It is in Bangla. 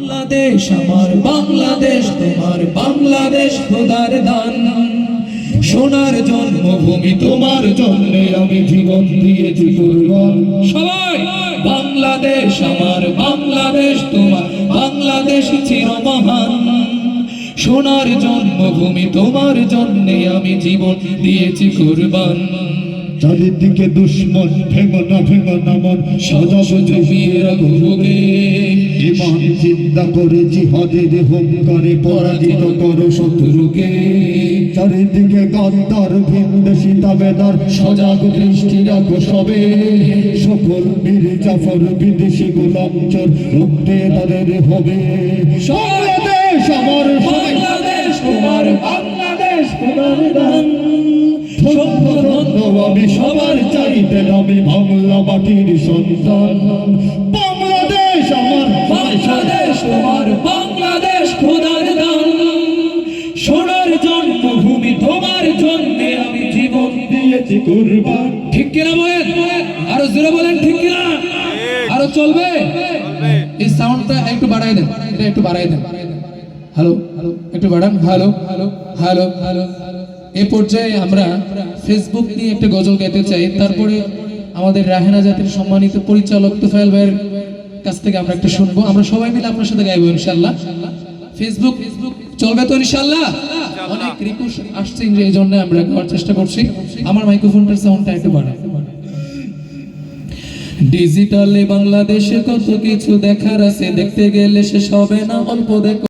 বাংলাদেশ আমার বাংলাদেশ তোমার বাংলাদেশ খোদার দান। সোনার জন্মভূমি তোমার জন্য আমি জীবন দিয়েছি কুরবান সবাই বাংলাদেশ আমার বাংলাদেশ তোমার বাংলাদেশ চিরমহান সোনার জন্মভূমি তোমার জন্য আমি জীবন দিয়েছি কুরবান। চারিদিকে দুশ্মন ভেঙো না ভেঙো না মন। সদা জমিয়ে রাখবে ইমান চিন্তা করে জিহাদের হুঙ্কারে পরাজিত করো শত্রুকে। চারিদিকে গদ্দার ভিনদেশি তাবেদার সজাগ দৃষ্টি রাখো সবে। সকল বীর জাফর বিদেশি গোলাম চোর রুখতে তাদের হবে। বাংলাদেশ আমার বাংলাদেশ তোমার বাংলাদেশ আমি সবার চাইতে আমি বাংলা মাটির সন্তান। তোমার বাংলাদেশ খোদার দান। সোনার তোমার জন্য আমি জীবন দিয়েছি কুরবান। ঠিক কিনা বলেন? আরও জোরে বলেন, ঠিক কিনা? আরও চলবে? এই সাউন্ডটা একটু বাড়াই দেন, এটা একটু বাড়াই দেন। হ্যালো হ্যালো একটু বাড়ান। হ্যালো হ্যালো হ্যালো হ্যালো এই পর্যায়ে আমরা ফেসবুক নিয়ে একটা গজল গাইতে চাই। তারপরে আমাদের রাহেনা জাতির সম্মানিত পরিচালক তোফায়েল ভাইয়ের কাছ থেকে আমরা একটা শুনব। আমরা সবাই মিলে আপনার সাথে গাইবো ইনশাল্লাহ ফেসবুক চলবে তো ইনশাল্লাহ অনেক রিকোয়েস্ট আসছে এই জন্য আমরা গাওয়ার চেষ্টা করছি। আমার মাইক্রোফোনটার সাউন্ডটা একটু বাড়ায় ডিজিটালে বাংলাদেশে কত কিছু দেখার আছে দেখতে গেলে শেষ হবে না অল্প দেখো।